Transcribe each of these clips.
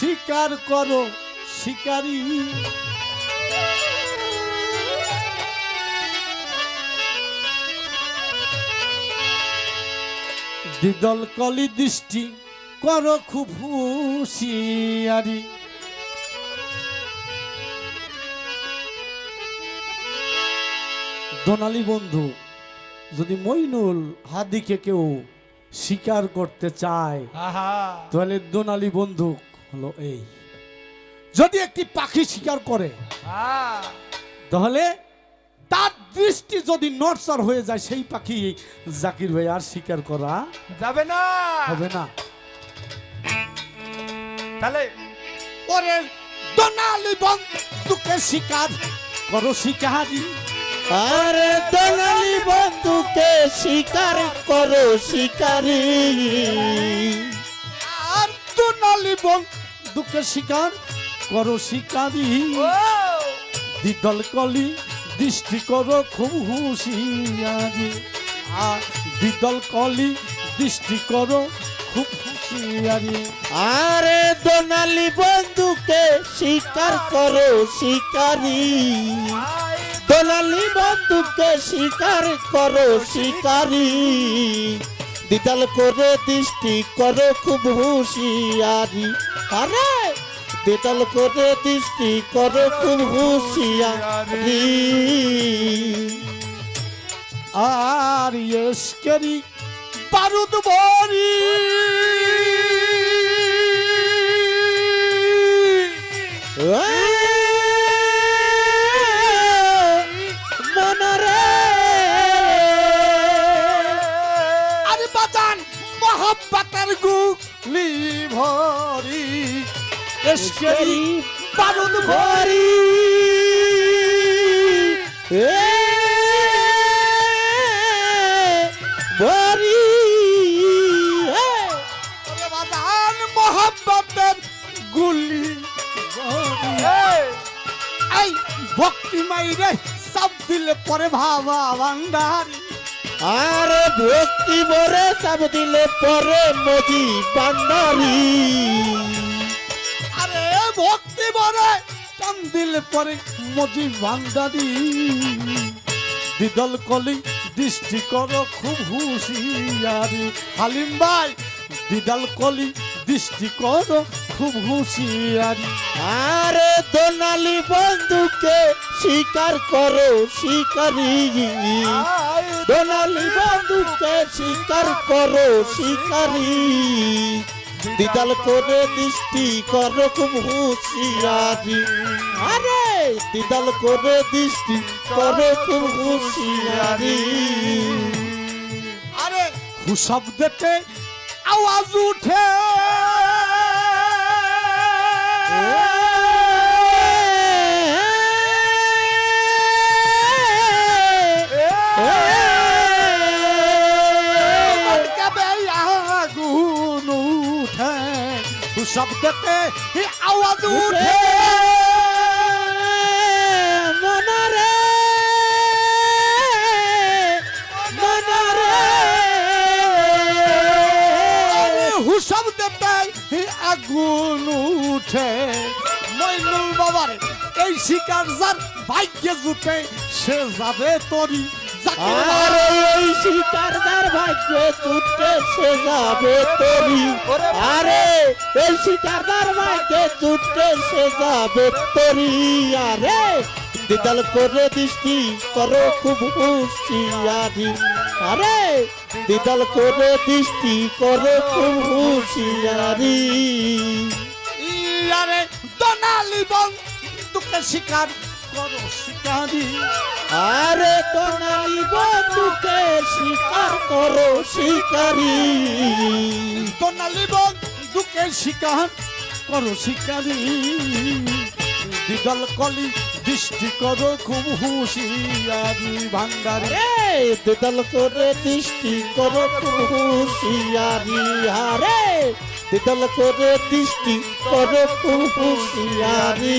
স্বীকার করো শিকারি। দিদল কলি দৃষ্টি করো খুব হুঁশিয়ারি। দোনালি বন্ধু যদি মইনুল হাদিকে কেউ স্বীকার করতে চায় তাহলে দোনালি বন্দুক হলো এই। যদি একটি পাখি শিকার করে তাহলে তার দৃষ্টি যদি নড়চর হয়ে যায় সেই পাখি জাকির ভাই আর শিকার করা যাবে না। হবে না। তাহলে ওরে দোনালি বন্দুকে শিকার করো শিকারি। আরে দোনালি বন্ধুকে শিকার করো শিকারি। দোনালি বন্দুকে শিকার করো শিকারি। দ্বিদল কলি দৃষ্টি করো খুব হুঁশিয়ারি আর দ্বিদল কলি দৃষ্টি করো খুব হুঁশিয়ারি আরে দোনালি বন্ধুকে শিকার করো শিকারি। দোনালি বন্ধুকে শিকার করো শিকারি। দিদাল করে দৃষ্টি করো খুব হুঁশিয়ারি। আরে! দিদাল করে দৃষ্টি করো খুব হুঁশিয়ারি। আর এসকেরি বারুদ ভরি মনরে গুলি ভরি এসকেরি বারুদ ভরি। বরি ওরে বাজান মহাব্বাতের গুলি এই ভক্তি মাইরে সব দিলে পরে ভাবা ভান্ডারি। আরে ভক্তি বরে সব দিলে পরে মোদি বান্দারি। আরে ভক্তি বরে টান দিলে পরে মজি ভান্ডারি দিদল কলি, দৃষ্টি করো খুব হুঁশিয়ারি। হালিম ভাই, দিদাল কলি, দৃষ্টি করো খুব হুঁশিয়ারি। আরে দোনালি বন্ধুকে স্বীকার করো, শিকারি। দোনালি বন্ধুকে স্বীকার করো, শিকারি। দিদাল করে দৃষ্টি করো, খুব হুঁশিয়ারি। আরে দিদাল করে দৃষ্টি করো, খুব হুঁশিয়ারি। আরে হুসব দেতে আওয়াজ উঠে। হুসব দেতে আওয়াজ উঠে। মনরে মনরে। হুসব দেতে আগুন উঠে। মইনুল বাবার এই শিকার যার ভাগ্যে জুটে সে যাবে তরি। আরে এই শিকারদার ভাগ্য ছুটে সে যাবে আরে এই শিকারদার ভাগ্য ছুটে সে যাবে আরে দিদাল করে দৃষ্টি করো খুব হুঁশিয়ারি আরে দিদাল করে দৃষ্টি করো খুব হুঁশিয়ারি ইয়ারে দনালি বন তোকে শিকার করো শিকারি। আরে তোনালি বন্ধুকে শিকার করো শিকারি। দনালি বন তোকে শিকার করো শিকারি। দিদল কলি দৃষ্টি করো খুব হুঁশিয়ারি ভান্ডারে। রে দিদল করে দৃষ্টি করো খুশিয়ারি হারে দিদল করে দৃষ্টি করো খুশিয়ারি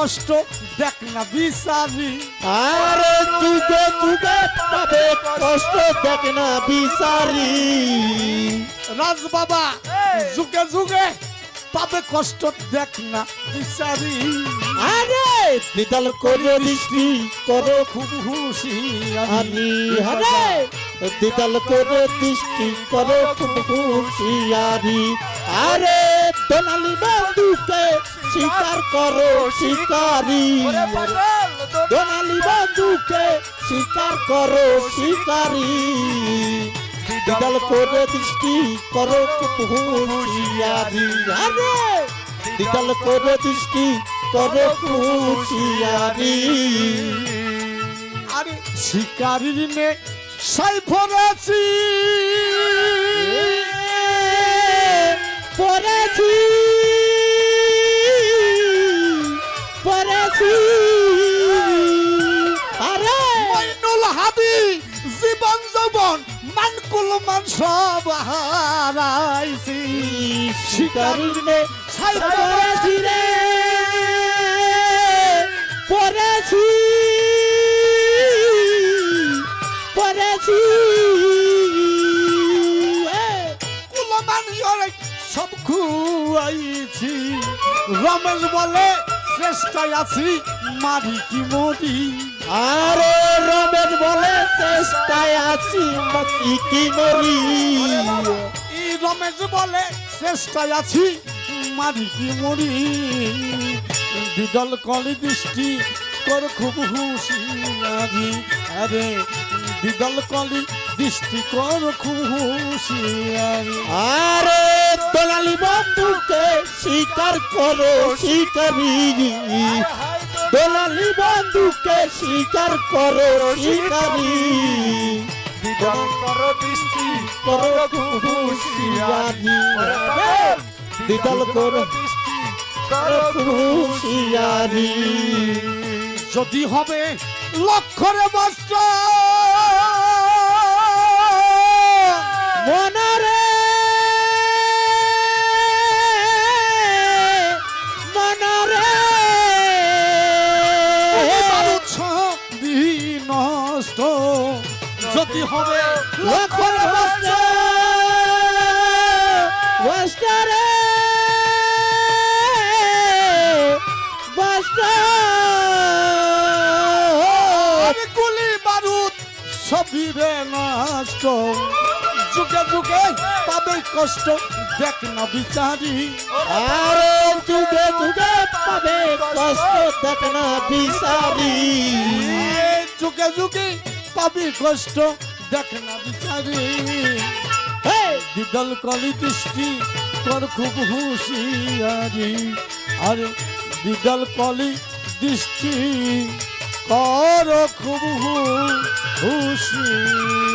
কষ্ট দেখ না বিচারি আরে যুগে যুগে পাবে কষ্ট দেখ না বিচারি রাজ বাবা! যুগে যুগে পাবে কষ্ট দেখ না বিচারি আরে নিদল করে দৃষ্টি করো খুব খুশি আমি। হারে দিদাল করে দৃষ্টি করো খুব হুঁশিয়ারি আরে দোনালি বন্ধুকে স্বীকার করো শিকারি দোনালি বন্ধুকে স্বীকার করো শিকারি দিদাল করে দৃষ্টি করো হুঁশিয়ারি আরে! দিদাল করে দৃষ্টি করো হুঁশিয়ারি আরে শিকারির নে সাই ফরাছি হারাইছি শিকারির সাই পড়েছি রে। পড়েছি। পড়েছি। সব খুয়াইছি। রমেশ বলে চেষ্টায় আছি মারি কি মরি? আরে রমেশ বলে চেষ্টায় আছি বাকি কি মরি? রমেশ বলে চেষ্টায় আছি মারি কি মরি? দিদল কলি দৃষ্টি কর খুব হুঁশিয়ারি আরে দিদল কলি দৃষ্টি কর খুব হুঁশিয়ারি আরে দোলালি বন্ধুকে স্বীকার করো শিকারি দোলালি বন্ধুকে স্বীকার করো শিকারি দিদল কর দৃষ্টি কর বিধান কর দৃষ্টি কর যদি হবে লক্ষরে বস্ত্র হবে বস্ত্র গুলি বারুদ সবই রে নষ্ট। যুগে যুগে পাবে কষ্ট দেখ না বিচারি। আরে যুগে যুগে পাবে কষ্ট দেখ না বিচারি। যুগে যুগে পাবি কষ্ট দেখ না বিচারি! দিদল কলি দৃষ্টি কর খুব হুঁশিয়ারি আরে দিদল কলি দৃষ্টি কর খুব হুঁশিয়ারি